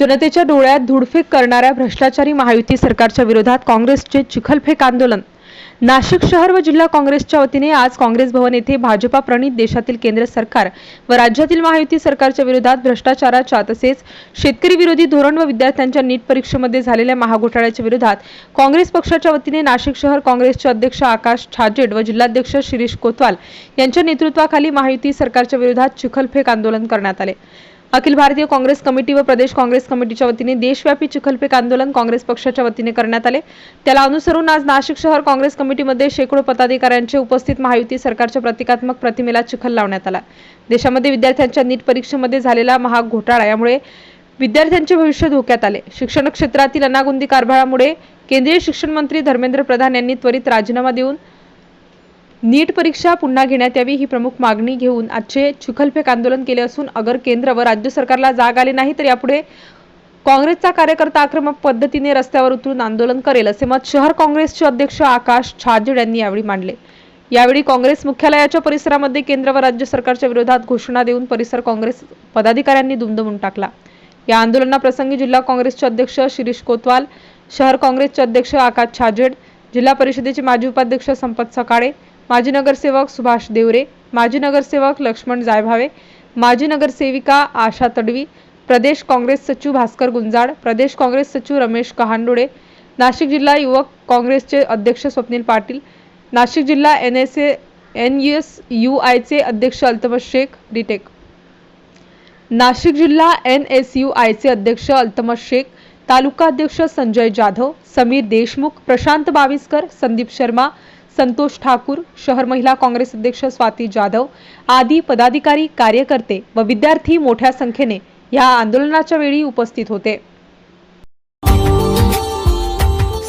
जनतेच्या डोळ्यात धुडफेक करणाऱ्या भ्रष्टाचारी महायुती सरकारच्या विरोधात काँग्रेसचे चिखलफेक आंदोलन. नाशिक शहर व जिल्हा काँग्रेसच्या वतीने आज काँग्रेस भवन येथे भाजपा प्रणित देशातील केंद्र सरकार व राज्यातील महायुती सरकारच्या विरोधात भ्रष्टाचाराच्या तसेच शेतकरी विरोधी धोरण व विद्यार्थ्यांच्या नीट परीक्षेमध्ये झालेल्या महाघोटाळ्याच्या विरोधात काँग्रेस पक्षाच्या वतीने नाशिक शहर काँग्रेसचे अध्यक्ष आकाश छाजेड व जिल्हाध्यक्ष शिरीष कोतवाल यांच्या नेतृत्वाखाली महायुती सरकारच्या विरोधात चिखलफेक आंदोलन करण्यात आले. अखिल भारतीय काँग्रेस कमिटी व प्रदेश काँग्रेस कमिटीच्या वतीने देशव्यापी चिखलपेक आंदोलन काँग्रेस पक्षाच्या वतीने करण्यात आले. त्याला अनुसरून आज नाशिक शहर काँग्रेस कमिटीमध्ये शेकडो पदाधिकाऱ्यांचे उपस्थित महायुती सरकारच्या प्रतिकात्मक प्रतिमेला चिखल लावण्यात आला. देशामध्ये विद्यार्थ्यांच्या नीट परीक्षेमध्ये झालेला महाग घोटाळा यामुळे विद्यार्थ्यांचे भविष्य धोक्यात आले. शिक्षण क्षेत्रातील अनागुंदी कारभारामुळे केंद्रीय शिक्षण मंत्री धर्मेंद्र प्रधान यांनी त्वरित राजीनामा देऊन नीट परीक्षा पुन्हा घेण्यात यावी ही प्रमुख मागणी घेऊन आजचे चिखलफेक आंदोलन केले असून अगर केंद्र व राज्य सरकारला जाग आले नाही तर यापुढे काँग्रेसचा कार्यकर्ता आक्रमक पद्धतीने रस्त्यावर उतरून आंदोलन करेल असे मत शहर काँग्रेसचे अध्यक्ष आकाश छाजेड यांनी यावेळी मांडले. यावेळी काँग्रेस मुख्यालयाच्या परिसरामध्ये केंद्र व राज्य सरकारच्या विरोधात घोषणा देऊन परिसर काँग्रेस पदाधिकाऱ्यांनी दुमदुमून टाकला. या आंदोलनाप्रसंगी जिल्हा काँग्रेसचे अध्यक्ष शिरीष कोतवाल शहर काँग्रेसचे अध्यक्ष आकाश छाजेड जिल्हा परिषदेचे माजी उपाध्यक्ष संपत सकाळे माजी नगरसेवक सुभाष देवरे माजी नगरसेवक लक्ष्मण जायभावे माजी नगरसेविका आशा तडवी प्रदेश काँग्रेस सचिव भास्कर गुंजाड प्रदेश काँग्रेस सचिव रमेश कहांडोळे नाशिक जिल्हा युवक काँग्रेसचे अध्यक्ष स्वप्नील पाटील नाशिक जिल्हा N S A N S U आयचे अध्यक्ष अल्तमश शेख डिटेक नाशिक जिल्हा एन एस यू आयचे अध्यक्ष अल्तमश शेख तालुका अध्यक्ष संजय जाधव समीर देशमुख प्रशांत बाविस्कर संदीप शर्मा संतोष ठाकूर शहर महिला काँग्रेस अध्यक्ष स्वाती जाधव आदी पदाधिकारी कार्यकर्ते व विद्यार्थी मोठ्या संख्येने या आंदोलनाच्या वेळी उपस्थित होते.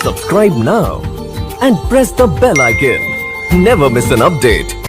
Subscribe now and press the bell icon never miss an update